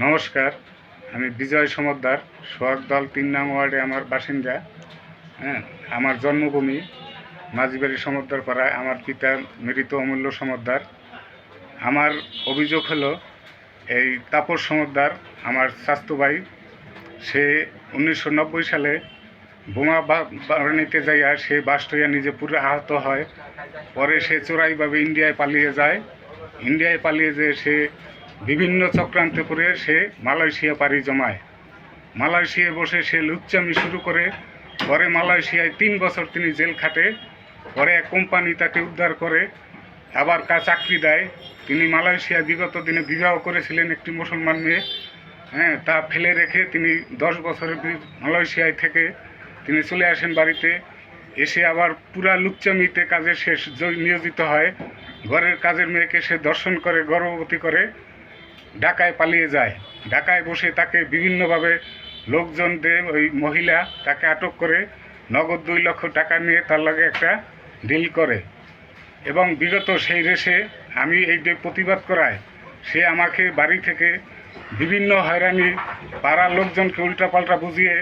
নমস্কার, আমি বিজয় সমদ্দার, সোহাগ দল তিন নাম ওয়ার্ডে আমার বাসিন্দা। হ্যাঁ আমার জন্মভূমি মাঝিবাড়ি সমদ্দার পাড়ায় আমার পিতা মৃত অমূল্য সমদ্দার। আমার অভিযোগ হলো, এই তাপস সমদ্দার, আমার স্বাস্থ্য ভাই, সে উনিশশো নব্বই সালে বোমা বা- বানানিতে যাইয়া সে বাস্ট নিজে পুরো আহত হয়। পরে সে চোরাইভাবে ইন্ডিয়ায় পালিয়ে যায়। ইন্ডিয়ায় পালিয়ে যেয়ে সে বিভিন্ন চক্রান্ত করে সে মালয়েশিয়া পাড়ি জমায়। মালয়েশিয়ায় বসে সে লুচ্চামি শুরু করে। পরে মালয়েশিয়ায় তিন বছর তিনি জেল খাটে। পরে এক কোম্পানি তাকে উদ্ধার করে, আবার কা চাকরি দেয়। তিনি মালয়েশিয়া বিগত দিনে বিবাহ করেছিলেন একটি মুসলমান মেয়ে। হ্যাঁ তা ফেলে রেখে তিনি দশ বছরের মালয়েশিয়ায় থেকে তিনি চলে আসেন বাড়িতে। এসে আবার পুরা লুচ্চামিতে কাজে শেষ নিয়োজিত হয়। ঘরের কাজের মেয়েকে সে দর্শন করে, গর্ভবতী করে। ঢাকায় পালিয়ে যায়। ঢাকায় বসে তাকে বিভিন্নভাবে লোকজন দিয়ে ওই মহিলা তাকে আটক করে নগদ দুই লক্ষ টাকা নিয়ে তার লাগে একটা ডিল করে। এবং বিগত সেই রেসে আমি এই যে প্রতিবাদ করায়, সে আমাকে বাড়ি থেকে বিভিন্ন হয়রানি পাড়ার লোকজনকে উল্টাপাল্টা বুঝিয়ে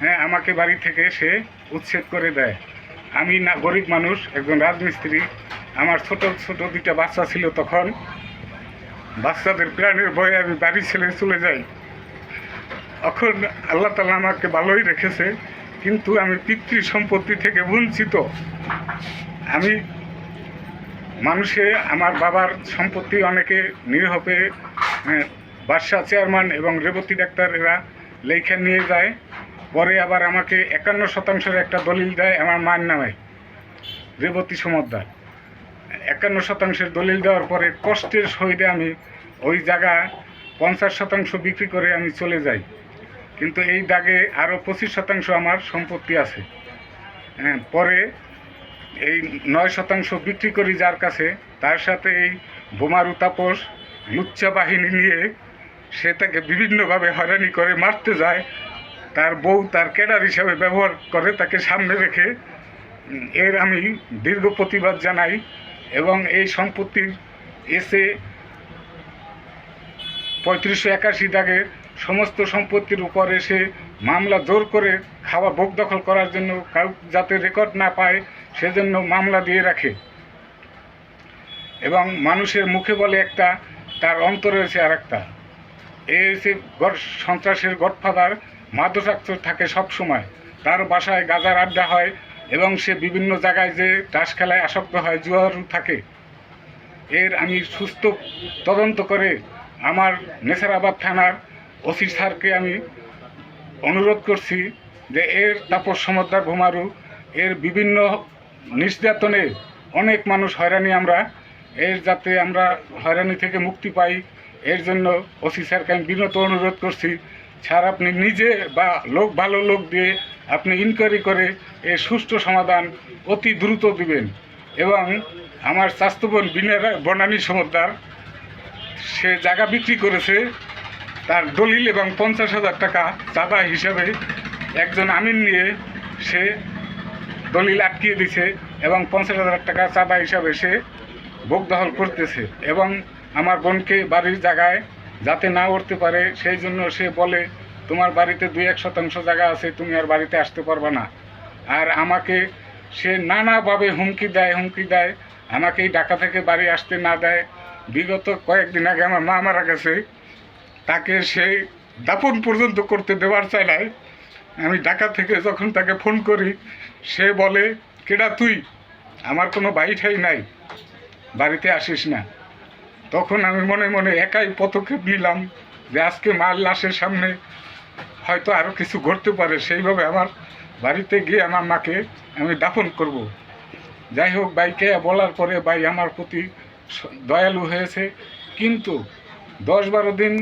হ্যাঁ আমাকে বাড়ি থেকে সে উচ্ছেদ করে দেয়। আমি না, গরিব মানুষ, একজন রাজমিস্ত্রি। আমার ছোট ছোট দুইটা বাচ্চা ছিল তখন। বাচ্চাদের প্রাণের ভয়ে আমি বাড়ি ছেড়ে চলে যাই। এখন আল্লাহ তালা আমাকে ভালোই রেখেছে, কিন্তু আমি পিতৃ সম্পত্তি থেকে বঞ্চিত। আমি মানুষে আমার বাবার সম্পত্তি অনেকে নিরীহপে বাদশাহ চেয়ারম্যান এবং রেবতী ডাক্তার এরা লেখা নিয়ে যায়। পরে আবার আমাকে একান্ন শতাংশের একটা দলিল দেয় আমার মায়ের নামে, রেবতী সমদ্দার। একান্ন শতাংশের দলিল দেওয়ার পরে কষ্টের সহিতে আমি ওই জায়গা পঞ্চাশ শতাংশ বিক্রি করে আমি চলে যাই। কিন্তু এই দাগে আরও পঁচিশ শতাংশ আমার সম্পত্তি আছে। হ্যাঁ পরে এই নয় শতাংশ বিক্রি করি যার কাছে, তার সাথে এই বোমারু তাপস, লুচ্চা বাহিনী নিয়ে সে তাকে বিভিন্নভাবে হয়রানি করে, মারতে যায়। তার বউ তার ক্যাডার হিসাবে ব্যবহার করে তাকে সামনে রেখে এর আমি দীর্ঘ প্রতিবাদ জানাই। এবং এই সম্পত্তির এসে পঁয়ত্রিশশো একাশি দাগের সমস্ত সম্পত্তির উপর এসে মামলা জোর করে খাওয়া ভোগ দখল করার জন্য কাউ যাতে রেকর্ড না পায়, সেজন্য মামলা দিয়ে রাখে। এবং মানুষের মুখে বলে একটা, তার অন্তরে রয়েছে আর একটা এ হচ্ছে সন্ত্রাসের গডফাদার মাদকাক্ত থাকে সব সময় তার বাসায় গাজার আড্ডা হয় এবং সে বিভিন্ন জায়গায় যে তাস খেলায় আসক্ত হয়, জুয়ারু থাকে, এর আমি সুস্থ তদন্ত করে আমার নেসারাবাদ থানার ওসি স্যারকে আমি অনুরোধ করছি যে এর তাপস সমদ্দার ভোমারু, এর বিভিন্ন নির্যাতনে অনেক মানুষ হয়রানি আমরা, এর যাতে আমরা হয়রানি থেকে মুক্তি পাই, এর জন্য ওসি স্যারকে আমি বিনত অনুরোধ করছি। স্যার, আপনি নিজে বা লোক, ভালো লোক দিয়ে আপনি ইনকোয়ারি করে এর সুষ্ঠু সমাধান অতি দ্রুত দিবেন এবং আমার স্বাস্থ্যবন বিনারা বনানী সমদ্দার সে জায়গা বিক্রি করেছে, তার দলিল এবং পঞ্চাশ হাজার টাকা চাঁদা হিসাবে একজন আমিন নিয়ে সে দলিল আটকিয়ে দিছে এবং পঞ্চাশ হাজার টাকা চাঁদা হিসাবে সে ভোগ দখল করতেছে এবং আমার বোনকে বাড়ির জায়গায় যাতে না উঠতে পারে, সেই জন্য সে বলে তোমার বাড়িতে দুই এক শতাংশ জায়গা আছে, তুমি আর বাড়িতে আসতে পারবে না। আর আমাকে সে নানাভাবে হুমকি দেয় হুমকি দেয়, আমাকে এই ঢাকা থেকে বাড়ি আসতে না দেয়। বিগত কয়েকদিন আগে আমার মা মারা গেছে। তাকে সেই দাপন পর্যন্ত করতে দেওয়ার চাই নাই আমি ঢাকা থেকে যখন তাকে ফোন করি, সে বলে, কেডা তুই? আমার কোনো ভাই ঠাই নাই। বাড়িতে আসিস না। তখন আমি মনে মনে একাই পদক্ষেপ নিলাম যে আজকে মার লাশের সামনে হয়তো আরও কিছু ঘটতে পারে, সেইভাবে আমার বাড়িতে গিয়ে আমার মাকে আমি দাফন করব। যাই হোক বাইকে বলার পরে ভাই আমার প্রতি দয়ালু হয়েছে কিন্তু দশ বারো দিন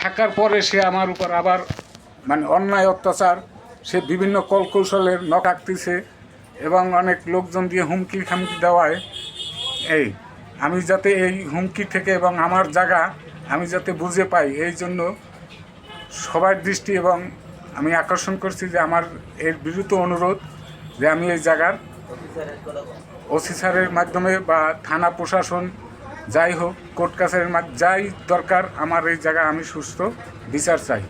থাকার পরে সে আমার উপর আবার মানে অন্যায়, অত্যাচার, সে বিভিন্ন কলকৌশলের নখ আঁকতেছে এবং অনেক লোকজন দিয়ে হুমকি খামকি দেওয়ায় এই, আমি যাতে এই হুমকি থেকে এবং আমার জায়গা আমি যাতে বুঝে পাই, এই জন্য সবার দৃষ্টি এবং আমি আকর্ষণ করছি যে আমার এর বিরুদ্ধ অনুরোধ যে আমি এই জায়গার ওসি স্যারের মাধ্যমে বা থানা প্রশাসন যাই হোক, কোর্ট কাছারির যাই দরকার, আমার এই জায়গায় আমি সুস্থ, বিচার চাই।